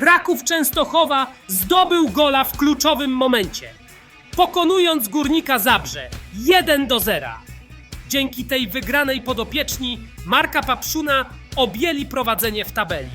Raków Częstochowa zdobył gola w kluczowym momencie, pokonując Górnika Zabrze 1 do 0. Dzięki tej wygranej podopieczni Marka Papszuna objęli prowadzenie w tabeli.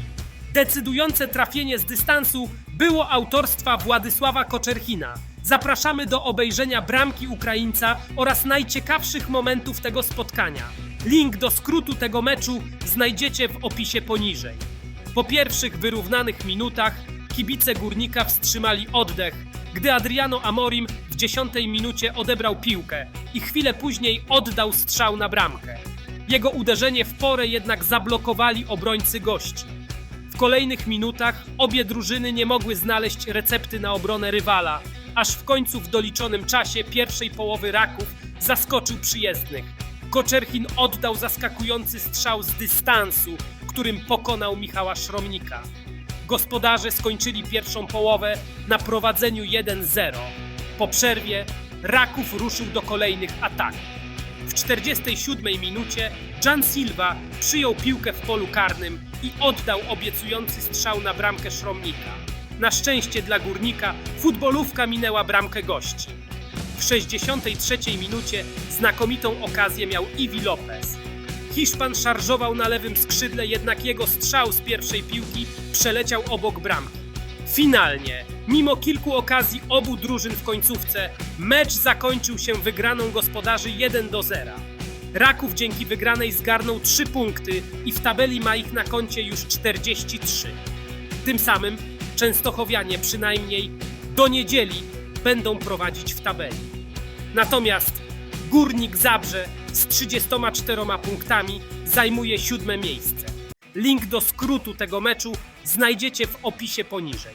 Decydujące trafienie z dystansu było autorstwa Władysława Koczerchina. Zapraszamy do obejrzenia bramki Ukraińca oraz najciekawszych momentów tego spotkania. Link do skrótu tego meczu znajdziecie w opisie poniżej. Po pierwszych wyrównanych minutach kibice Górnika wstrzymali oddech, gdy Adriano Amorim w dziesiątej minucie odebrał piłkę i chwilę później oddał strzał na bramkę. Jego uderzenie w porę jednak zablokowali obrońcy gości. W kolejnych minutach obie drużyny nie mogły znaleźć recepty na obronę rywala, aż w końcu w doliczonym czasie pierwszej połowy Raków zaskoczył przyjezdnych. Koczerchin oddał zaskakujący strzał z dystansu, którym pokonał Michała Szromnika. Gospodarze skończyli pierwszą połowę na prowadzeniu 1-0. Po przerwie Raków ruszył do kolejnych ataków. W 47 minucie Jan Silva przyjął piłkę w polu karnym i oddał obiecujący strzał na bramkę Szromnika. Na szczęście dla górnika futbolówka minęła bramkę gości. W 63 minucie znakomitą okazję miał Iwi Lopez. Hiszpan szarżował na lewym skrzydle, jednak jego strzał z pierwszej piłki przeleciał obok bramki. Finalnie, mimo kilku okazji obu drużyn w końcówce, mecz zakończył się wygraną gospodarzy 1 do 0. Raków dzięki wygranej zgarnął 3 punkty i w tabeli ma ich na koncie już 43. Tym samym Częstochowianie przynajmniej do niedzieli będą prowadzić w tabeli. Natomiast Górnik Zabrze z 34 punktami zajmuje siódme miejsce. Link do skrótu tego meczu znajdziecie w opisie poniżej.